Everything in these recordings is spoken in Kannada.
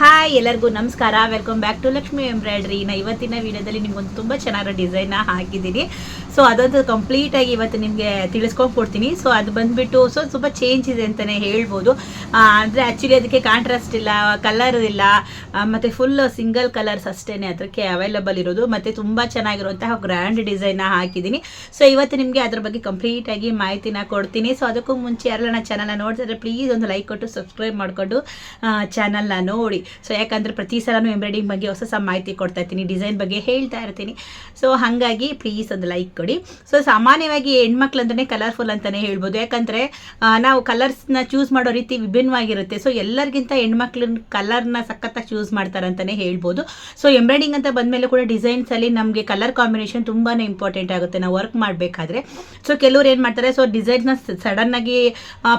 ಹಾಯ್, ಎಲ್ಲರಿಗೂ ನಮಸ್ಕಾರ. Welcome back to Lakshmi embroidery ನಾ ಇವತ್ತಿನ ವಿಡಿಯೋದಲ್ಲಿ ನಿಮ್ಗೊಂದು ತುಂಬ ಚೆನ್ನಾಗಿರೋ ಡಿಸೈನ್ನ ಹಾಕಿದ್ದೀನಿ. ಸೊ ಕಂಪ್ಲೀಟ್ ಆಗಿ ಇವತ್ತು ನಿಮಗೆ ತಿಳಿಸ್ಕೊಂಡು ಕೊಡ್ತೀನಿ ಸೊ ಅದು ಬಂದ್ಬಿಟ್ಟು ಸೊ ಸ್ವಲ್ಪ ಚೇಂಜ್ ಇದೆ ಅಂತಲೇ ಹೇಳ್ಬೋದು. ಅಂದರೆ ಆ್ಯಕ್ಚುಲಿ ಅದಕ್ಕೆ ಕಾಂಟ್ರಾಸ್ಟ್ ಇಲ್ಲ ಕಲರ್ ಇಲ್ಲ. ಮತ್ತು ಫುಲ್ ಸಿಂಗಲ್ ಕಲರ್ಸ್ ಅಷ್ಟೇ ಅದಕ್ಕೆ ಅವೈಲಬಲ್ ಇರೋದು. ಮತ್ತೆ ತುಂಬ ಚೆನ್ನಾಗಿರುವಂತಹ ಗ್ರ್ಯಾಂಡ್ ಡಿಸೈನ್ನ ಹಾಕಿದ್ದೀನಿ. ಸೊ ಇವತ್ತು ನಿಮಗೆ ಅದ್ರ ಬಗ್ಗೆ ಕಂಪ್ಲೀಟ್ ಆಗಿ ಮಾಹಿತಿನ ಕೊಡ್ತೀನಿ. ಸೊ ಅದಕ್ಕೂ ಮುಂಚೆ ಯಾರೆಲ್ಲ ನನ್ನ ಚಾನಲ್ನ ನೋಡ್ತಿದ್ರೆ ಪ್ಲೀಸ್ ಒಂದು ಲೈಕ್ ಕೊಟ್ಟು ಸಬ್ಸ್ಕ್ರೈಬ್ ಮಾಡಿಕೊಂಡು ಚಾನಲ್ನ ನೋಡಿ. ಸೊ ಯಾಕಂದ್ರೆ ಪ್ರತಿ ಸಲನೂ ಎಂಬ್ರಾಯ್ಡಿಂಗ್ ಬಗ್ಗೆ ಹೊಸ ಹೊಸ ಮಾಹಿತಿ ಕೊಡ್ತಾ ಇರ್ತೀನಿ ಡಿಸೈನ್ ಬಗ್ಗೆ ಹೇಳ್ತಾ ಇರ್ತೀನಿ. ಸೊ ಹಾಗಾಗಿ ಪ್ಲೀಸ್ ಒಂದು ಲೈಕ್ ಕೊಡಿ. ಸೊ ಸಾಮಾನ್ಯವಾಗಿ ಹೆಣ್ಮಕ್ಳು ಅಂತಲೇ ಕಲರ್ಫುಲ್ ಅಂತಲೇ ಹೇಳ್ಬೋದು. ಯಾಕಂದರೆ ನಾವು ಕಲರ್ಸ್ನ ಚೂಸ್ ಮಾಡೋ ರೀತಿ ವಿಭಿನ್ನವಾಗಿರುತ್ತೆ. ಸೊ ಎಲ್ಲರಿಗಿಂತ ಹೆಣ್ಮಕ್ಳು ಕಲರ್ನ ಸಖತ್ತಾಗಿ ಚೂಸ್ ಮಾಡ್ತಾರೆ ಅಂತಲೇ ಹೇಳ್ಬೋದು. ಸೊ ಎಂಬ್ರಾಯ್ಡಿಂಗ್ ಅಂತ ಬಂದಮೇಲೆ ಕೂಡ ಡಿಸೈನ್ಸಲ್ಲಿ ನಮಗೆ ಕಲರ್ ಕಾಂಬಿನೇಷನ್ ತುಂಬಾ ಇಂಪಾರ್ಟೆಂಟ್ ಆಗುತ್ತೆ. ನಾವು ವರ್ಕ್ ಮಾಡಬೇಕಾದ್ರೆ. ಸೊ ಕೆಲವ್ರು ಏನು ಮಾಡ್ತಾರೆ ಸೊ ಸಡನ್ ಸಡನ್ನಾಗಿ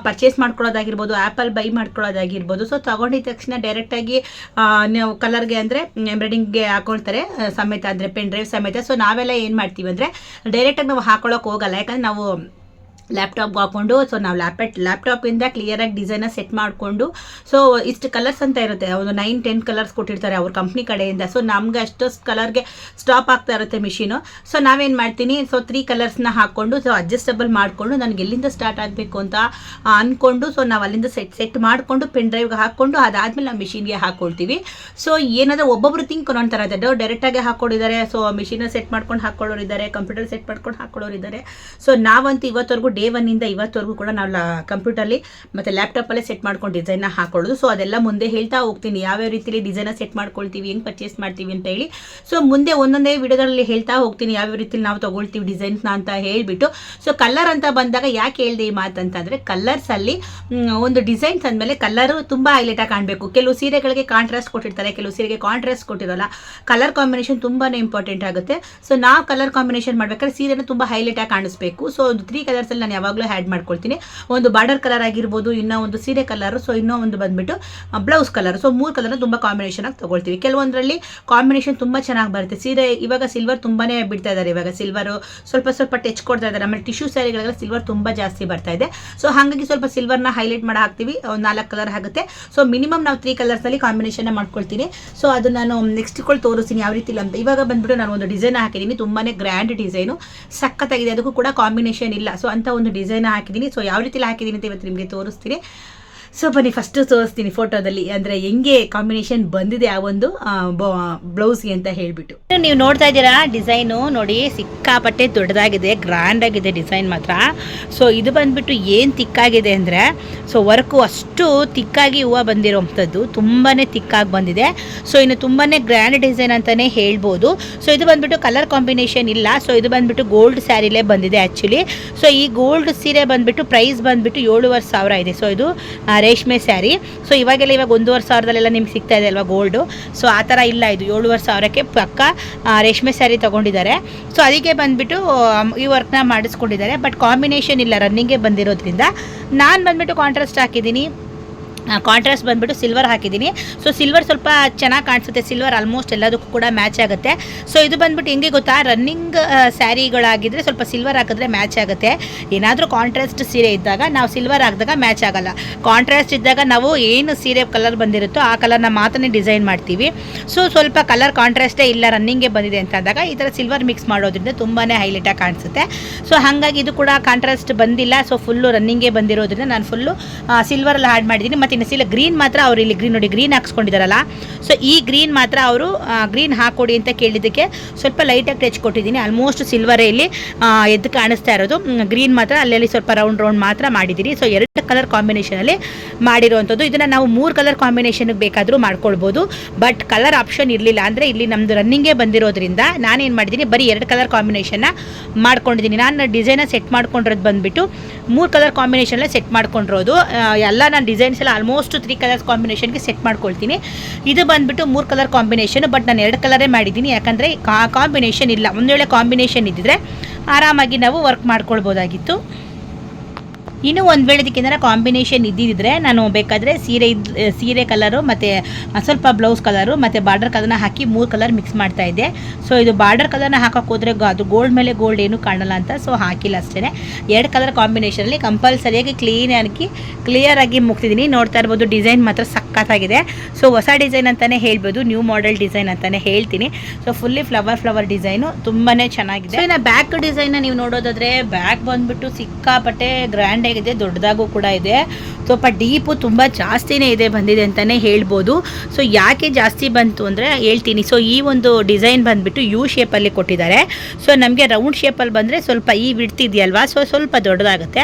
ಪರ್ಚೇಸ್ ಮಾಡ್ಕೊಳ್ಳೋದಾಗಿರ್ಬೋದು ಆ್ಯಪಲ್ ಬೈ ಮಾಡ್ಕೊಳ್ಳೋದಾಗಿರ್ಬೋದು. ಸೊ ತಗೊಂಡಿದ ತಕ್ಷಣ ಡೈರೆಕ್ಟಾಗಿ ನಾವು ಕಲರ್ಗೆ ಅಂದರೆ ಎಂಬ್ರಾಯ್ಡಿಂಗ್ಗೆ ಹಾಕೊಳ್ತಾರೆ ಸಮೇತ ಅಂದರೆ ಪೆನ್ ಡ್ರೈವ್ ಸಮೇತ. ಸೊ ನಾವೆಲ್ಲ ಏನು ಮಾಡ್ತೀವಿ ಅಂದರೆ ಡೈರೆಕ್ಟಾಗಿ ನಾವು ಹಾಕೊಳ್ಳೋಕೆ ಹೋಗಲ್ಲ. ಯಾಕಂದ್ರೆ ನಾವು ಲ್ಯಾಪ್ಟಾಪ್ಗೆ ಹಾಕೊಂಡು ಸೊ ನಾವು ಲ್ಯಾಪ್ಟಾಪ್ ಲ್ಯಾಪ್ಟಾಪಿಂದ ಕ್ಲಿಯರಾಗಿ ಡಿಸೈನ ಸೆಟ್ ಮಾಡಿಕೊಂಡು ಸೊ ಇಷ್ಟು ಕಲರ್ಸ್ ಅಂತ ಇರುತ್ತೆ. ಒಂದು ನೈನ್ ಟೆನ್ ಕಲರ್ಸ್ ಕೊಟ್ಟಿರ್ತಾರೆ ಅವ್ರ ಕಂಪ್ನಿ ಕಡೆಯಿಂದ. ಸೊ ನಮ್ಗೆ ಅಷ್ಟೊಷ್ಟು ಕಲರ್ಗೆ ಸ್ಟಾಪ್ ಆಗ್ತಾ ಇರುತ್ತೆ ಮಿಷಿನು ಸೊ ನಾವೇನು ಮಾಡ್ತೀನಿ ಸೊ ತ್ರೀ ಕಲರ್ಸ್ನ ಹಾಕ್ಕೊಂಡು ಸೊ ಅಡ್ಜಸ್ಟಬಲ್ ಮಾಡಿಕೊಂಡು, ನನಗೆ ಎಲ್ಲಿಂದ ಸ್ಟಾರ್ಟ್ ಆಗಬೇಕು ಅಂತ ಅಂದ್ಕೊಂಡು ಸೊ ನಾವು ಅಲ್ಲಿಂದ ಸೆಟ್ ಸೆಟ್ ಮಾಡಿಕೊಂಡು ಪೆನ್ ಡ್ರೈವ್ಗೆ ಹಾಕ್ಕೊಂಡು ಅದಾದಮೇಲೆ ನಾವು ಮಿಷಿನ್ಗೆ ಹಾಕ್ಕೊಳ್ತೀವಿ ಸೊ ಏನಾದರೂ ಒಬ್ಬೊಬ್ರು ಥಿಂಕ್ ಅನ್ನೋ ಥರ ಇದೆ. ಡೈರೆಕ್ಟಾಗಿ ಹಾಕ್ಕೊಂಡಿದ್ದಾರೆ ಸೊ ಮಿಷಿನ ಸೆಟ್ ಮಾಡ್ಕೊಂಡು ಹಾಕ್ಕೊಳ್ಳೋರು ಇದ್ದಾರೆ ಕಂಪ್ಯೂಟರ್ ಸೆಟ್ ಮಾಡ್ಕೊಂಡು ಹಾಕ್ಕೊಳ್ಳೋರು ಇದ್ದಾರೆ ಸೊ ನಾವಂತೂ ಇವತ್ತವರೆಗೂ ಡೇ ಒನ್ನಿಂದ ಇವತ್ತವರೆಗೂ ಕೂಡ ನಾವು ಕಂಪ್ಯೂಟರ್ಲಿ ಮತ್ತು ಲ್ಯಾಪ್ಟಾಪಲ್ಲೇ ಸೆಟ್ ಮಾಡ್ಕೊಂಡು ಡಿಸೈನ್ನ ಹಾಕೊಳ್ಳೋದು. ಸೊ ಅದೆಲ್ಲ ಮುಂದೆ ಹೇಳ್ತಾ ಹೋಗ್ತೀನಿ. ಯಾವ್ಯಾವ ರೀತಿಲಿ ಡಿಸೈನ ಸೆಟ್ ಮಾಡ್ಕೊಳ್ತೀವಿ, ಹೆಂಗೆ ಪರ್ಚೇಸ್ ಮಾಡ್ತೀವಿ ಅಂತ ಹೇಳಿ. ಸೊ ಮುಂದೆ ಒಂದೊಂದೇ ವಿಡಿಯೋಗಳಲ್ಲಿ ಹೇಳ್ತಾ ಹೋಗ್ತೀನಿ. ಯಾವ್ಯಾವ ರೀತಿಲಿ ನಾವು ತೊಗೊಳ್ತೀವಿ ಡಿಸೈನ್ಸ್ನ ಅಂತ ಹೇಳಿಬಿಟ್ಟು. ಸೊ ಕಲರ್ ಅಂತ ಬಂದಾಗ ಯಾಕೆ ಹೇಳಿದೆ ಈ ಮಾತು ಕಲರ್ಸ್ ಕಲರ್ಸಲ್ಲಿ ಒಂದು ಡಿಸೈನ್ಸ್ ಅಂದಮೇಲೆ ಕಲರು ತುಂಬ ಹೈಲೈಟಾಗಿ ಕಾಣಬೇಕು. ಕೆಲವು ಸೀರೆಗಳಿಗೆ ಕಾಂಟ್ರಾಸ್ಟ್ ಕೊಟ್ಟಿರ್ತಾರೆ, ಕೆಲವು ಸೀರೆಗೆ ಕಾಂಟ್ರಾಸ್ಟ್ ಕೊಟ್ಟಿರಲ್ಲ. ಕಲರ್ ಕಾಂಬಿನೇಷನ್ ತುಂಬಾ ಇಂಪಾರ್ಟೆಂಟ್ ಆಗುತ್ತೆ. ಸೊ ನಾವು ಕಲರ್ ಕಾಂಬಿನೇಷನ್ ಮಾಡ್ಬೇಕಾದ್ರೆ ಸೀರೆನ ತುಂಬ ಹೈಲೈಟಾಗಿ ಕಾಣಿಸ್ಬೇಕು. ಸೊ ತ್ರೀ ಕಲರ್ಸಲ್ಲಿ ನಾನು ಯಾವಾಗಲೂ ಆ್ಯಡ್ ಮಾಡ್ಕೊಳ್ತೀನಿ. ಒಂದು ಬಾರ್ಡರ್ ಕಲರ್ ಆಗಿರ್ಬೋದು, ಇನ್ನೂ ಒಂದು ಸೀರೆ ಕಲರ್ ಸೊ ಇನ್ನೂ ಒಂದು ಬಂದ್ಬಿಟ್ಟು ಬ್ಲೌಸ್ ಕಲರ್ ಸೊ ಮೂರು ಕಲರ್ನ ತುಂಬ ಕಾಂಬಿನೇಷನ್ ಆಗಿ ತೊಗೊಳ್ತೀವಿ. ಕೆಲವೊಂದರಲ್ಲಿ ಕಾಂಬಿನೇಷನ್ ತುಂಬ ಚೆನ್ನಾಗಿ ಬರುತ್ತೆ. ಸೀರೆ, ಇವಾಗ ಸಿಲ್ವರ್ ತುಂಬಾನೇ ಬಿಡ್ತಾ ಇದ್ದಾರೆ ಇವಾಗ ಸಿಲ್ವರು ಸ್ವಲ್ಪ ಸ್ವಲ್ಪ ಟಚ್ ಕೊಡ್ತಾ ಇದ್ದಾರೆ ಆಮೇಲೆ ಟಿಶ್ಯೂ ಸ್ಯಾರಿಗಳೆಲ್ಲ ಸಿಲ್ವರ್ ತುಂಬ ಜಾಸ್ತಿ ಬರ್ತಾ ಇದೆ. ಸೊ ಹಾಗಾಗಿ ಸ್ವಲ್ಪ ಸಿಲ್ವರ್ನ ಹೈಲೈಟ್ ಮಾಡಿ ಹಾಕ್ತೀವಿ. ನಾಲ್ಕು ಕಲರ್ ಆಗುತ್ತೆ. ಸೊ ಮಿನಿಮಮ್ ನಾವು ತ್ರೀ ಕಲರ್ಸಲ್ಲಿ ಕಾಂಬಿನೇಷನ್ ಮಾಡ್ಕೊಳ್ತೀನಿ. ಸೊ ಅದು ನಾನು ನೆಕ್ಸ್ಟ್ ಕೊಳ್ ತೋರಿಸ್ತೀನಿ ಯಾವ ರೀತಿ ಅಂತ. ಇವಾಗ ಬಂದ್ಬಿಟ್ಟು ನಾನು ಒಂದು ಡಿಸೈನ್ ಹಾಕಿದ್ದೀನಿ ತುಂಬಾನೇ ಗ್ರ್ಯಾಂಡ್ ಡಿಸೈನು ಸಖತ್ತಾಗಿದೆ. ಅದಕ್ಕೂ ಕೂಡ ಕಾಂಬಿನೇಷನ್ ಇಲ್ಲ. ಸೊ ಅಂತ ಒಂದು ಡಿಸೈನ್ ಹಾಕಿದ್ದೀನಿ. ಸೊ ಯಾವ ರೀತಿಲಿ ಹಾಕಿದ್ದೀನಿ ಅಂತ ಇವತ್ತು ನಿಮಗೆ ತೋರಿಸ್ತೀನಿ. ಸೊ ಬನ್ನಿ ಫಸ್ಟು ತೋರಿಸ್ತೀನಿ ಫೋಟೋದಲ್ಲಿ ಅಂದರೆ ಹೆಂಗೆ ಕಾಂಬಿನೇಷನ್ ಬಂದಿದೆ ಆ ಒಂದು ಬ್ಲೌಸ್ಗೆ ಅಂತ ಹೇಳಿಬಿಟ್ಟು. ನೀವು ನೋಡ್ತಾ ಇದ್ದೀರಾ, ಡಿಸೈನು ನೋಡಿ, ಸಿಕ್ಕಾಪಟ್ಟೆ ದೊಡ್ಡದಾಗಿದೆ ಗ್ರ್ಯಾಂಡ್ ಆಗಿದೆ ಡಿಸೈನ್ ಮಾತ್ರ. ಸೊ ಇದು ಬಂದ್ಬಿಟ್ಟು ಏನು ತಿಕ್ಕಾಗಿದೆ ಅಂದರೆ ಸೊ ವರ್ಕು ಅಷ್ಟು ತಿಕ್ಕಾಗಿ ಹೂವು ಬಂದಿರೋವಂಥದ್ದು ತುಂಬಾ ತಿಕ್ಕಾಗಿ ಬಂದಿದೆ. ಸೊ ಇನ್ನು ತುಂಬಾ ಗ್ರ್ಯಾಂಡ್ ಡಿಸೈನ್ ಅಂತಲೇ ಹೇಳ್ಬೋದು. ಸೊ ಇದು ಬಂದ್ಬಿಟ್ಟು ಕಲರ್ ಕಾಂಬಿನೇಷನ್ ಇಲ್ಲ. ಸೊ ಇದು ಬಂದ್ಬಿಟ್ಟು ಗೋಲ್ಡ್ ಸ್ಯಾರಿಲೇ ಬಂದಿದೆ ಆ್ಯಕ್ಚುಲಿ ಸೊ ಈ ಗೋಲ್ಡ್ ಸೀರೆ ಬಂದ್ಬಿಟ್ಟು ಪ್ರೈಸ್ ಬಂದ್ಬಿಟ್ಟು ಏಳುವರೆ ಸಾವಿರ ಇದೆ. ಸೊ ಇದು ರೇಷ್ಮೆ ಸ್ಯಾರಿ. ಸೊ ಇವಾಗೆಲ್ಲ ಇವಾಗ ಒಂದೂವರೆ ಸಾವಿರದಲ್ಲೆಲ್ಲ ನಿಮ್ಗೆ ಸಿಗ್ತಾ ಇದೆ ಅಲ್ವಾ ಗೋಲ್ಡು ಸೊ ಆ ಥರ ಇಲ್ಲ ಇದು. ಏಳುವರೆ ಸಾವಿರಕ್ಕೆ ಪಕ್ಕ ರೇಷ್ಮೆ ಸ್ಯಾರಿ ತೊಗೊಂಡಿದ್ದಾರೆ. ಸೊ ಅದಕ್ಕೆ ಬಂದ್ಬಿಟ್ಟು ಈ ವರ್ಕ್ನ ಮಾಡಿಸ್ಕೊಂಡಿದ್ದಾರೆ. ಬಟ್ ಕಾಂಬಿನೇಷನ್ ಇಲ್ಲ ರನ್ನಿಂಗೇ ಬಂದಿರೋದ್ರಿಂದ. ನಾನು ಬಂದ್ಬಿಟ್ಟು ಕಾಂಟ್ರಾಸ್ಟ್ ಹಾಕಿದ್ದೀನಿ. ಕಾಂಟ್ರಾಸ್ಟ್ ಬಂದ್ಬಿಟ್ಟು ಸಿಲ್ವರ್ ಹಾಕಿದ್ದೀನಿ. ಸೊ ಸಿಲ್ವರ್ ಸ್ವಲ್ಪ ಚೆನ್ನಾಗಿ ಕಾಣಿಸುತ್ತೆ. ಸಿಲ್ವರ್ ಆಲ್ಮೋಸ್ಟ್ ಎಲ್ಲದಕ್ಕೂ ಕೂಡ ಮ್ಯಾಚ್ ಆಗುತ್ತೆ. ಸೊ ಇದು ಬಂದ್ಬಿಟ್ಟು ಹೆಂಗೆ ಗೊತ್ತಾ? ರನ್ನಿಂಗ್ ಸ್ಯಾರಿಗಳಾಗಿದ್ದರೆ ಸ್ವಲ್ಪ ಸಿಲ್ವರ್ ಹಾಕಿದ್ರೆ ಮ್ಯಾಚ್ ಆಗುತ್ತೆ. ಏನಾದರೂ ಕಾಂಟ್ರಾಸ್ಟ್ ಸೀರೆ ಇದ್ದಾಗ ನಾವು ಸಿಲ್ವರ್ ಹಾಕಿದಾಗ ಮ್ಯಾಚ್ ಆಗಲ್ಲ. ಕಾಂಟ್ರಾಸ್ಟ್ ಇದ್ದಾಗ ನಾವು ಏನು ಸೀರೆ ಕಲರ್ ಬಂದಿರುತ್ತೋ ಆ ಕಲರ್ನ ಮಾತ್ರ ಡಿಸೈನ್ ಮಾಡ್ತೀವಿ. ಸೊ ಸ್ವಲ್ಪ ಕಲರ್ ಕಾಂಟ್ರಾಸ್ಟೇ ಇಲ್ಲ ರನ್ನಿಂಗೇ ಬಂದಿದೆ ಅಂತ ಅಂದಾಗ ಈ ಥರ ಸಿಲ್ವರ್ ಮಿಕ್ಸ್ ಮಾಡೋದ್ರಿಂದ ತುಂಬಾ ಹೈಲೈಟಾಗಿ ಕಾಣಿಸುತ್ತೆ. ಸೊ ಹಾಗಾಗಿ ಇದು ಕೂಡ ಕಾಂಟ್ರಾಸ್ಟ್ ಬಂದಿಲ್ಲ. ಸೊ ಫುಲ್ಲು ರನ್ನಿಂಗೇ ಬಂದಿರೋದ್ರಿಂದ ನಾನು ಫುಲ್ಲು ಸಿಲ್ವರಲ್ಲಿ ಆ್ಯಡ್ ಮಾಡಿದ್ದೀನಿ. ಮತ್ತು ಇನ್ನು ಸಿಲ ಗ್ರೀನ್ ಮಾತ್ರ ಅವರು ಇಲ್ಲಿ ಗ್ರೀನ್ ನೋಡಿ ಗ್ರೀನ್ ಹಾಕ್ಸ್ಕೊಂಡಿದ್ದಾರಲ್ಲ ಸೊ ಈ ಗ್ರೀನ್ ಮಾತ್ರ ಅವರು ಗ್ರೀನ್ ಹಾಕೊಡಿ ಅಂತ ಕೇಳಿದ್ದಕ್ಕೆ ಸ್ವಲ್ಪ ಲೈಟಾಗಿ ಟಚ್ ಕೊಟ್ಟಿದ್ದೀನಿ. ಆಲ್ಮೋಸ್ಟ್ ಸಿಲ್ವರೇ ಇಲ್ಲಿ ಎದ್ದು ಕಾಣಿಸ್ತಾ ಇರೋದು. ಗ್ರೀನ್ ಮಾತ್ರ ಅಲ್ಲಲ್ಲಿ ಸ್ವಲ್ಪ ರೌಂಡ್ ರೌಂಡ್ ಮಾತ್ರ ಮಾಡಿದ್ದೀನಿ ಸೊ ಎರಡು ಕಲರ್ ಕಾಂಬಿನೇಷನಲ್ಲಿ ಮಾಡಿರುವಂಥದ್ದು ಇದನ್ನು ನಾವು ಮೂರು ಕಲರ್ ಕಾಂಬಿನೇಷನ್ಗೆ ಬೇಕಾದರೂ ಮಾಡ್ಕೊಳ್ಬೋದು. ಬಟ್ ಕಲರ್ ಆಪ್ಷನ್ ಇರಲಿಲ್ಲ ಅಂದರೆ ಇಲ್ಲಿ ನಮ್ಮದು ರನ್ನಿಂಗೇ ಬಂದಿರೋದ್ರಿಂದ ನಾನೇನು ಮಾಡಿದ್ದೀನಿ ಬರೀ ಎರಡು ಕಲರ್ ಕಾಂಬಿನೇಷನ್ನ ಮಾಡ್ಕೊಂಡಿದ್ದೀನಿ ನಾನು ಡಿಸೈನ ಸೆಟ್ ಮಾಡ್ಕೊಂಡಿರೋದು ಬಂದುಬಿಟ್ಟು ಮೂರು ಕಲರ್ ಕಾಂಬಿನೇಷನಲ್ಲೇ ಸೆಟ್ ಮಾಡ್ಕೊಂಡಿರೋದು. ಎಲ್ಲ ನಾನು ಡಿಸೈನ್ಸ್ ಎಲ್ಲ ಆಲ್ಮೋಸ್ಟ್ ತ್ರೀ ಕಲರ್ಸ್ ಕಾಂಬಿನೇಷನ್ಗೆ ಸೆಟ್ ಮಾಡ್ಕೊಳ್ತೀನಿ. ಇದು ಬಂದುಬಿಟ್ಟು ಮೂರು ಕಲರ್ ಕಾಂಬಿನೇಷನ್, ಬಟ್ ನಾನು ಎರಡು ಕಲರೇ ಮಾಡಿದ್ದೀನಿ. ಯಾಕಂದರೆ ಕಾಂಬಿನೇಷನ್ ಇಲ್ಲ. ಒಂದು ವೇಳೆ ಕಾಂಬಿನೇಷನ್ ಇದ್ದಿದ್ರೆ ಆರಾಮಾಗಿ ನಾವು ವರ್ಕ್ ಮಾಡ್ಕೊಳ್ಬೋದಾಗಿತ್ತು. ಇನ್ನು ಒಂದು ವೇಳೆ ಇದಕ್ಕೆಂದ್ರೆ ಕಾಂಬಿನೇಷನ್ ಇದ್ದಿದ್ರೆ ನಾನು ಬೇಕಾದರೆ ಸೀರೆ ಇದ್ ಸೀರೆ ಕಲರು ಮತ್ತು ಸ್ವಲ್ಪ ಬ್ಲೌಸ್ ಕಲರು ಮತ್ತು ಬಾರ್ಡರ್ ಕಲರ್ನ ಹಾಕಿ ಮೂರು ಕಲರ್ ಮಿಕ್ಸ್ ಮಾಡ್ತಾ ಇದ್ದೆ. ಸೊ ಇದು ಬಾರ್ಡರ್ ಕಲರ್ನ ಹಾಕೋಕೆ ಹೋದರೆ ಅದು ಗೋಲ್ಡ್ ಮೇಲೆ ಗೋಲ್ಡ್ ಏನು ಕಾಣಲ್ಲ ಅಂತ ಸೊ ಹಾಕಿಲ್ಲ ಅಷ್ಟೇ ಎರಡು ಕಲರ್ ಕಾಂಬಿನೇಷನಲ್ಲಿ ಕಂಪಲ್ಸರಿಯಾಗಿ ಕ್ಲೀನ್ ಆಗಿ ಕ್ಲಿಯರ್ ಆಗಿ ಮುಗ್ತಿದ್ದೀನಿ ನೋಡ್ತಾ ಇರ್ಬೋದು ಡಿಸೈನ್ ಮಾತ್ರ ಸಖತ್ತಾಗಿದೆ. ಸೊ ಹೊಸ ಡಿಸೈನ್ ಅಂತಲೇ ಹೇಳ್ಬೋದು ನ್ಯೂ ಮಾಡೆಲ್ ಡಿಸೈನ್ ಅಂತಲೇ ಹೇಳ್ತೀನಿ. So fully flower flower design ತುಂಬಾ ಚೆನ್ನಾಗಿದೆ. ಇನ್ನು ಬ್ಯಾಕ್ ಡಿಸೈನ್ನ ನೀವು ನೋಡೋದಾದ್ರೆ ಬ್ಯಾಕ್ ಬಂದ್ಬಿಟ್ಟು ಸಿಕ್ಕಾಪಟ್ಟೆ ಗ್ರ್ಯಾಂಡ್ ಆಗಿದೆ ದೊಡ್ಡದಾಗೂ ಕೂಡ ಇದೆ. ಸ್ವಲ್ಪ ಡೀಪು ತುಂಬ ಜಾಸ್ತಿನೇ ಇದೆ ಬಂದಿದೆ ಅಂತಲೇ ಹೇಳ್ಬೋದು. ಸೊ ಯಾಕೆ ಜಾಸ್ತಿ ಬಂತು ಅಂದರೆ ಹೇಳ್ತೀನಿ. ಸೊ ಈ ಒಂದು ಡಿಸೈನ್ ಬಂದುಬಿಟ್ಟು ಯು ಶೇಪಲ್ಲಿ ಕೊಟ್ಟಿದ್ದಾರೆ. ಸೊ ನಮಗೆ ರೌಂಡ್ ಶೇಪಲ್ಲಿ ಬಂದರೆ ಸ್ವಲ್ಪ ಈ ಬಿಡ್ತಿದೆಯಲ್ವಾ ಸೊ ಸ್ವಲ್ಪ ದೊಡ್ಡದಾಗುತ್ತೆ.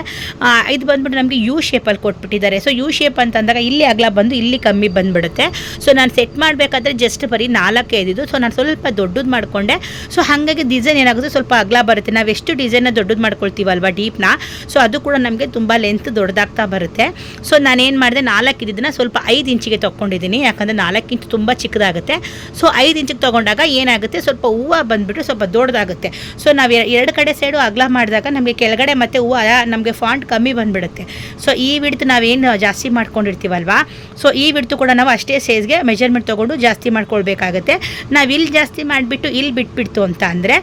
ಇದು ಬಂದ್ಬಿಟ್ಟು ನಮಗೆ ಯು ಶೇಪಲ್ಲಿ ಕೊಟ್ಬಿಟ್ಟಿದ್ದಾರೆ. ಸೊ ಯು ಶೇಪ್ ಅಂತಂದಾಗ ಇಲ್ಲಿ ಅಗಲ ಬಂದು ಇಲ್ಲಿ ಕಮ್ಮಿ ಬಂದುಬಿಡುತ್ತೆ. ಸೊ ನಾನು ಸೆಟ್ ಮಾಡಬೇಕಾದ್ರೆ ಜಸ್ಟ್ ಬರೀ ನಾಲ್ಕೇ ಇದ್ದಿದ್ದು. ಸೊ ನಾನು ಸ್ವಲ್ಪ ದೊಡ್ಡದು ಮಾಡಿಕೊಂಡೆ. ಸೊ ಹಾಗಾಗಿ ಡಿಸೈನ್ ಏನಾಗುತ್ತೆ? ಸ್ವಲ್ಪ ಅಗಲ ಬರುತ್ತೆ. ನಾವು ಎಷ್ಟು ಡಿಸೈನ್ನ ದೊಡ್ಡದು ಮಾಡ್ಕೊಳ್ತೀವಲ್ವಾ ಡೀಪ್ನ ಸೊ ಅದು ಕೂಡ ನಮಗೆ ತುಂಬ ಲೆಂತ್ ದೊಡ್ಡದಾಗ್ತಾ ಬರುತ್ತೆ. ಸೊ ನಾನೇನು ಮಾಡಿದೆ, ನಾಲ್ಕು ಇದ್ದಿದ್ದನ್ನ ಸ್ವಲ್ಪ ಐದು ಇಂಚಿಗೆ ತೊಗೊಂಡಿದ್ದೀನಿ ಯಾಕಂದರೆ ನಾಲ್ಕು ಇಂಚು ತುಂಬ ಚಿಕ್ಕದಾಗುತ್ತೆ. ಸೊ ಐದು ಇಂಚಿಗೆ ತೊಗೊಂಡಾಗ ಏನಾಗುತ್ತೆ, ಸ್ವಲ್ಪ ಹೂವು ಬಂದುಬಿಟ್ಟು ಸ್ವಲ್ಪ ದೊಡ್ಡದಾಗುತ್ತೆ. ಸೊ ನಾವು ಎರಡು ಕಡೆ ಸೈಡು ಅಗಲ ಮಾಡಿದಾಗ ನಮಗೆ ಕೆಳಗಡೆ ಮತ್ತು ಹೂವು, ನಮಗೆ ಫಾಂಟ್ ಕಮ್ಮಿ ಬಂದುಬಿಡುತ್ತೆ. ಸೊ ಈ ವಿಡ್ತು ನಾವೇನು ಜಾಸ್ತಿ ಮಾಡ್ಕೊಂಡಿರ್ತೀವಲ್ವಾ? ಸೊ ಈ ವಿಡ್ತು ಕೂಡ ನಾವು ಅಷ್ಟೇ ಸೈಜ್ಗೆ ಮೆಜರ್ಮೆಂಟ್ ತೊಗೊಂಡು ಜಾಸ್ತಿ ಮಾಡ್ಕೊಳ್ಬೇಕಾಗುತ್ತೆ. ನಾವು ಇಲ್ಲಿ ಜಾಸ್ತಿ ಮಾಡಿಬಿಟ್ಟು ಇಲ್ಲಿ ಬಿಟ್ಬಿಡ್ತು ಅಂತ ಅಂದರೆ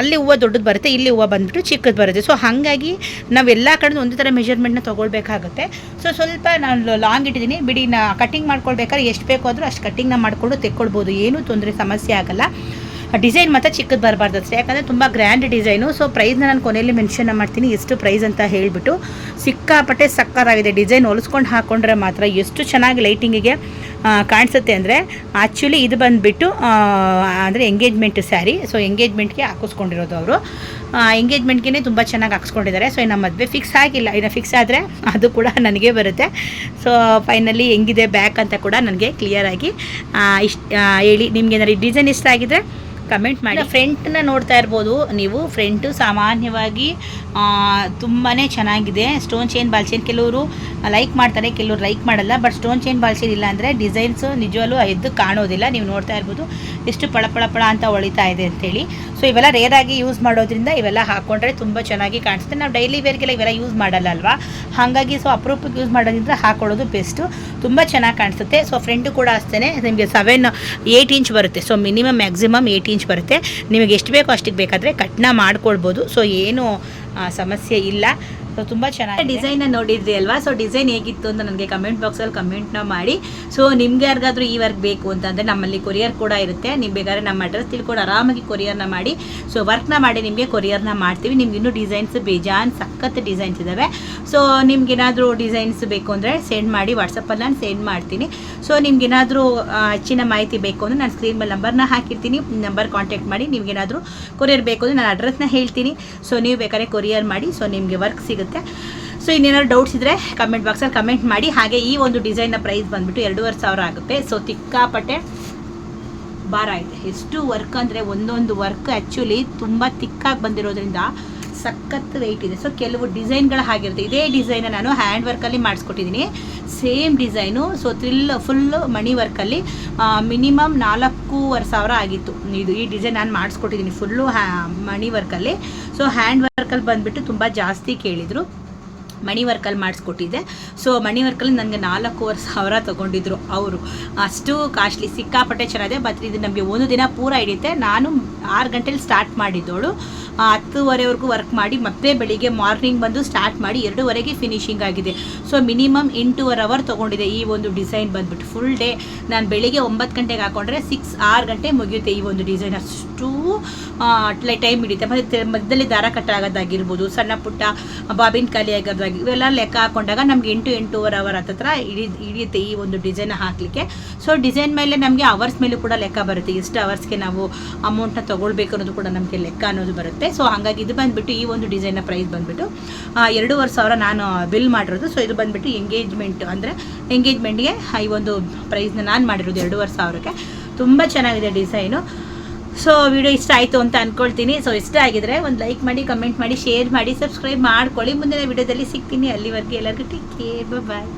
ಅಲ್ಲಿ ಹೂವು ದೊಡ್ಡದು ಬರುತ್ತೆ, ಇಲ್ಲಿ ಹೂವು ಬಂದುಬಿಟ್ಟು ಚಿಕ್ಕದು ಬರುತ್ತೆ. ಸೊ ಹಾಗಾಗಿ ನಾವೆಲ್ಲ ಕಡೆ ಒಂದೇ ಥರ ಮೆಜರ್ಮೆಂಟ್ನ ತೊಗೊಳ್ಬೇಕಾಗುತ್ತೆ. ಸೊ ಸ್ವಲ್ಪ ನಾನು ಲಾಂಗ್ ಇಟ್ಟಿದ್ದೀನಿ. ಬಿಡಿ, ನಾ ಕಟಿಂಗ್ ಮಾಡ್ಕೊಳ್ಬೇಕಾದ್ರೆ ಎಷ್ಟು ಬೇಕೋ ಆದರೂ ಅಷ್ಟು ಕಟ್ಟಿಂಗ್ನ ಮಾಡಿಕೊಂಡು ತೆಕ್ಕೊಳ್ಬೋದು. ಏನೂ ತೊಂದರೆ ಸಮಸ್ಯೆ ಆಗಲ್ಲ. ಡಿಸೈನ್ ಮಾತ್ರ ಚಿಕ್ಕದು ಬರಬಾರ್ದು ಅಷ್ಟೇ. ಯಾಕಂದರೆ ತುಂಬ ಗ್ರ್ಯಾಂಡ್ ಡಿಸೈನು ಸೊ ಪ್ರೈಸ್ನ ನಾನು ಕೊನೆಯಲ್ಲಿ ಮೆನ್ಷನ್ ಮಾಡ್ತೀನಿ. ಎಷ್ಟು ಪ್ರೈಸ್ ಅಂತ ಹೇಳಿಬಿಟ್ಟು. ಸಿಕ್ಕಾಪಟ್ಟೆ ಸಕ್ಕರಾಗಿದೆ ಡಿಸೈನ್ ಹೊಲಿಸ್ಕೊಂಡು ಹಾಕ್ಕೊಂಡ್ರೆ ಮಾತ್ರ ಎಷ್ಟು ಚೆನ್ನಾಗಿ ಲೈಟಿಂಗಿಗೆ ಕಾಣಿಸುತ್ತೆ ಅಂದರೆ ಆ್ಯಕ್ಚುಲಿ ಇದು ಬಂದುಬಿಟ್ಟು ಅಂದರೆ ಎಂಗೇಜ್ಮೆಂಟ್ ಸ್ಯಾರಿ ಸೊ ಎಂಗೇಜ್ಮೆಂಟ್ಗೆ ಹಾಕಿಸ್ಕೊಂಡಿರೋದು ಅವರು. ಎಂಗೇಜ್ಮೆಂಟ್ಗೆ ತುಂಬ ಚೆನ್ನಾಗಿ ಹಾಕ್ಸ್ಕೊಂಡಿದ್ದಾರೆ. ಸೊ ಇನ್ನು ಮದುವೆ ಫಿಕ್ಸ್ ಆಗಿಲ್ಲ. ಇನ್ನು ಫಿಕ್ಸ್ ಆದರೆ ಅದು ಕೂಡ ನನಗೆ ಬರುತ್ತೆ. ಸೊ ಫೈನಲಿ ಹೆಂಗಿದೆ ಬ್ಯಾಕ್ ಅಂತ ಕೂಡ ನನಗೆ ಕ್ಲಿಯರಾಗಿ ಇಷ್ಟ ಹೇಳಿ. ನಿಮ್ಗೆ ಏನಾದ್ರು ಡಿಸೈನ್ ಇಷ್ಟ ಆಗಿದ್ರೆ ಕಮೆಂಟ್ ಮಾಡಿ. ಫ್ರಂಟ್ನ ನೋಡ್ತಾ ಇರ್ಬೋದು. ನೀವು ಫ್ರೆಂಟು ಸಾಮಾನ್ಯವಾಗಿ ತುಂಬಾ ಚೆನ್ನಾಗಿದೆ. ಸ್ಟೋನ್ ಚೈನ್ ಬಾಲ್ ಚೈನ್ ಕೆಲವರು ಲೈಕ್ ಮಾಡ್ತಾರೆ, ಕೆಲವರು ಲೈಕ್ ಮಾಡಲ್ಲ. But stone chain ball chain ಇಲ್ಲ ಅಂದರೆ ಡಿಸೈನ್ಸು ನಿಜವಾಗಲೂ ಎದ್ದು ಕಾಣೋದಿಲ್ಲ. ನೀವು ನೋಡ್ತಾ ಇರ್ಬೋದು. ಎಷ್ಟು ಪಳ ಪಳ ಪಳ ಅಂತ ಹೊಳಿತಾ ಇದೆ ಅಂತೇಳಿ ಸೊ ಇವೆಲ್ಲ ರೇರಾಗಿ ಯೂಸ್ ಮಾಡೋದ್ರಿಂದ ಇವೆಲ್ಲ ಹಾಕ್ಕೊಂಡ್ರೆ ತುಂಬ ಚೆನ್ನಾಗಿ ಕಾಣಿಸುತ್ತೆ. ನಾವು ಡೈಲಿ ವೇರ್ಗೆಲ್ಲ ಇವೆಲ್ಲ ಯೂಸ್ ಮಾಡಲ್ಲ ಅಲ್ವಾ? ಹಾಗಾಗಿ ಸೊ ಅಪರೂಪಕ್ಕೆ ಯೂಸ್ ಮಾಡೋದ್ರಿಂದ ಹಾಕೊಳ್ಳೋದು ಬೆಸ್ಟು ತುಂಬ ಚೆನ್ನಾಗಿ ಕಾಣಿಸುತ್ತೆ. ಸೊ ಫ್ರೆಂಡು ಕೂಡ ಅಷ್ಟೇ ನಿಮಗೆ ಸೆವೆನ್ ಏಯ್ಟ್ ಇಂಚ್ ಬರುತ್ತೆ. So minimum maximum eight inch ಬರುತ್ತೆ. ನಿಮಗೆ ಎಷ್ಟು ಬೇಕೋ ಅಷ್ಟಿಗೆ ಬೇಕಾದರೆ ಕಟ್ನ ಮಾಡ್ಕೊಳ್ಬೋದು. ಸೊ ಏನು ಸಮಸ್ಯೆ ಇಲ್ಲ. ಸೊ ತುಂಬ ಚೆನ್ನಾಗಿ ಡಿಸೈನ್ ನೋಡಿದ್ರಿ ಅಲ್ವಾ? ಸೊ ಡಿಸೈನ್ ಹೇಗಿತ್ತು ಅಂತ ನನಗೆ ಕಮೆಂಟ್ ಬಾಕ್ಸಲ್ಲಿ ಕಮೆಂಟ್ನ ಮಾಡಿ. ಸೊ ನಿಮ್ಗೆ ಯಾರಿಗಾದ್ರೂ ಈ ವರ್ಕ್ ಬೇಕು ಅಂತಂದರೆ ನಮ್ಮಲ್ಲಿ ಕೊರಿಯರ್ ಕೂಡ ಇರುತ್ತೆ. ನೀವು ಬೇಕಾದ್ರೆ ನಮ್ಮ ಅಡ್ರೆಸ್ ತಿಳ್ಕೊಂಡು ಆರಾಮಾಗಿ ಕೊರಿಯರ್ನ ಮಾಡಿ. ಸೊ ವರ್ಕ್ನ ಮಾಡಿ ನಿಮಗೆ ಕೊರಿಯರ್ನ ಮಾಡ್ತೀವಿ. ನಿಮ್ಗೆ ಇನ್ನೂ ಡಿಸೈನ್ಸ್ ಬೇಜಾನ್ ಸಖತ್ ಡಿಸೈನ್ಸ್ ಇದ್ದಾವೆ ಸೊ ನಿಮ್ಗೆ ಏನಾದರೂ ಡಿಸೈನ್ಸ್ ಬೇಕು ಅಂದರೆ ಸೆಂಡ್ ಮಾಡಿ. ವಾಟ್ಸಪ್ಪಲ್ಲಿ ನಾನು ಸೆಂಡ್ ಮಾಡ್ತೀನಿ. ಸೊ ನಿಮ್ಗೆ ಏನಾದರೂ ಹೆಚ್ಚಿನ ಮಾಹಿತಿ ಬೇಕು ಅಂದರೆ ನಾನು ಸ್ಕ್ರೀನ್ ಮೇಲೆ ನಂಬರ್ನ ಹಾಕಿರ್ತೀನಿ. ನಂಬರ್ ಕಾಂಟ್ಯಾಕ್ಟ್ ಮಾಡಿ. ನಿಮ್ಗೆ ಏನಾದರೂ ಕೊರಿಯರ್ ಬೇಕು ಅಂದರೆ ನಾನು ಅಡ್ರೆಸ್ನ ಹೇಳ್ತೀನಿ. ಸೊ ನೀವು ಬೇಕಾದ್ರೆ ಕೊರಿಯರ್ ಮಾಡಿ. ಸೊ ನಿಮಗೆ ವರ್ಕ್ ಸಿಗುತ್ತೆ. ಸೊ ಇನ್ನೇನಾದ್ರು ಡೌಟ್ಸ್ ಇದ್ದರೆ ಕಮೆಂಟ್ ಬಾಕ್ಸಲ್ಲಿ ಕಮೆಂಟ್ ಮಾಡಿ. ಹಾಗೆ ಈ ಒಂದು ಡಿಸೈನ್ನ ಪ್ರೈಸ್ ಬಂದುಬಿಟ್ಟು ಎರಡೂವರೆ ಸಾವಿರ ಆಗುತ್ತೆ. ಸೊ ತಿಕ್ಕಾಪಟ್ಟೆ ಭಾರ ಇದೆ. ಎಷ್ಟು ವರ್ಕ್ ಅಂದರೆ ಒಂದೊಂದು ವರ್ಕ್ ಆ್ಯಕ್ಚುಲಿ ತುಂಬ ತಿಕ್ಕಾಗಿ ಬಂದಿರೋದ್ರಿಂದ ಸಖತ್ ವೆಯ್ಟ್ ಇದೆ. ಸೊ ಕೆಲವು ಡಿಸೈನ್ಗಳು ಹಾಗಿರುತ್ತೆ. ಇದೇ ಡಿಸೈನ ನಾನು ಹ್ಯಾಂಡ್ ವರ್ಕಲ್ಲಿ ಮಾಡಿಸ್ಕೊಟ್ಟಿದ್ದೀನಿ ಸೇಮ್ ಡಿಸೈನು ಸೊ ಥ್ರಿಲ್ ಫುಲ್ಲು ಮಣಿ ವರ್ಕಲ್ಲಿ ಮಿನಿಮಮ್ ನಾಲ್ಕೂವರೆ ಸಾವಿರ ಆಗಿತ್ತು. ಇದು ಈ ಡಿಸೈನ್ ನಾನು ಮಾಡಿಸ್ಕೊಟ್ಟಿದ್ದೀನಿ ಫುಲ್ಲು ಹ್ಯಾ ಮಣಿ ವರ್ಕಲ್ಲಿ ಸೊ ಹ್ಯಾಂಡ್ ವರ್ಕಲ್ಲಿ ಬಂದುಬಿಟ್ಟು ತುಂಬ ಜಾಸ್ತಿ ಕೇಳಿದರು. ಮಣಿ ವರ್ಕಲ್ಲಿ ಮಾಡಿಸ್ಕೊಟ್ಟಿದ್ದೆ. ಸೊ ಮಣಿ ವರ್ಕಲ್ಲಿ ನನಗೆ ನಾಲ್ಕೂವರೆ ಸಾವಿರ ತೊಗೊಂಡಿದ್ರು ಅವರು. ಅಷ್ಟು ಕಾಸ್ಟ್ಲಿ ಸಿಕ್ಕಾಪಟ್ಟೆ ಚೆನ್ನಾಗಿದೆ ಬಟ್ ಇದು ನಮಗೆ ಒಂದು ದಿನ ಪೂರ ಹಿಡಿಯುತ್ತೆ. ನಾನು ಆರು ಗಂಟೆಲಿ ಸ್ಟಾರ್ಟ್ ಮಾಡಿದ್ದೋಳು. ಹತ್ತುವರೆವರೆಗೂ ವರ್ಕ್ ಮಾಡಿ ಮತ್ತೆ ಬೆಳಿಗ್ಗೆ ಮಾರ್ನಿಂಗ್ ಬಂದು ಸ್ಟಾರ್ಟ್ ಮಾಡಿ ಎರಡೂವರೆಗೆ ಫಿನಿಶಿಂಗ್ ಆಗಿದೆ. ಸೊ ಮಿನಿಮಮ್ ಎಂಟೂವರೆ ಅವರ್ ತೊಗೊಂಡಿದೆ ಈ ಒಂದು ಡಿಸೈನ್ ಬಂದುಬಿಟ್ಟು. ಫುಲ್ ಡೇ ನಾನು ಬೆಳಿಗ್ಗೆ ಒಂಬತ್ತು ಗಂಟೆಗೆ ಹಾಕೊಂಡ್ರೆ ಸಿಕ್ಸ್ ಆರು ಗಂಟೆ ಮುಗಿಯುತ್ತೆ ಈ ಒಂದು ಡಿಸೈನ್ ಅಷ್ಟು ಅಟ್ಲೆ ಟೈಮ್ ಹಿಡಿಯುತ್ತೆ. ಮತ್ತು ಮಧ್ಯದಲ್ಲಿ ದಾರ ಕಟ್ಟಾಗೋದಾಗಿರ್ಬೋದು, ಸಣ್ಣ ಪುಟ್ಟ, ಬಾಬಿನ್ ಖಾಲಿ ಆಗೋದಾಗಿ ಇವೆಲ್ಲ ಲೆಕ್ಕ ಹಾಕೊಂಡಾಗ ನಮ್ಗೆ ಎಂಟು ಎಂಟೂವರೆ ಅವರ್ ಹತ್ತತ್ರ ಹಿಡಿ, ಹಿಡಿಯುತ್ತೆ ಈ ಒಂದು ಡಿಸೈನ್ ಹಾಕಲಿಕ್ಕೆ. ಸೊ, ಡಿಸೈನ್ ಮೇಲೆ ನಮಗೆ ಅವರ್ಸ್ ಮೇಲೂ ಕೂಡ ಲೆಕ್ಕ ಬರುತ್ತೆ. ಎಷ್ಟು ಅವರ್ಸ್ಗೆ ನಾವು ಅಮೌಂಟ್ನ ತೊಗೊಳ್ಬೇಕು ಅನ್ನೋದು ಕೂಡ ನಮಗೆ ಲೆಕ್ಕ ಅನ್ನೋದು ಬರುತ್ತೆ. ಸೊ, ಹಾಗಾಗಿ ಇದು ಬಂದುಬಿಟ್ಟು ಈ ಒಂದು ಡಿಸೈನ್ನ ಪ್ರೈಸ್ ಬಂದುಬಿಟ್ಟು ಎರಡೂವರೆ ಸಾವಿರ ನಾನು ಬಿಲ್ ಮಾಡಿರೋದು. ಸೊ, ಇದು ಬಂದುಬಿಟ್ಟು ಎಂಗೇಜ್ಮೆಂಟ್ ಅಂದರೆ ಎಂಗೇಜ್ಮೆಂಟ್ಗೆ ಈ ಒಂದು ಪ್ರೈಸ್ನ ನಾನು ಮಾಡಿರೋದು ಎರಡೂವರೆ ಸಾವಿರಕ್ಕೆ. ತುಂಬ ಚೆನ್ನಾಗಿದೆ ಡಿಸೈನು. ಸೊ ವಿಡಿಯೋ ಇಷ್ಟ ಆಯಿತು ಅಂತ ಅಂದ್ಕೊಳ್ತೀನಿ ಸೊ ಇಷ್ಟ ಆಗಿದ್ರೆ ಒಂದು ಲೈಕ್ ಮಾಡಿ ಕಮೆಂಟ್ ಮಾಡಿ ಶೇರ್ ಮಾಡಿ ಸಬ್ಸ್ಕ್ರೈಬ್ ಮಾಡ್ಕೊಳ್ಳಿ. ಮುಂದಿನ ವಿಡಿಯೋದಲ್ಲಿ ಸಿಗ್ತೀನಿ. ಅಲ್ಲಿವರೆಗೆ ಎಲ್ಲರಿಗೂ ಟೇಕ್ ಕೇರ್ ಬಾಯ್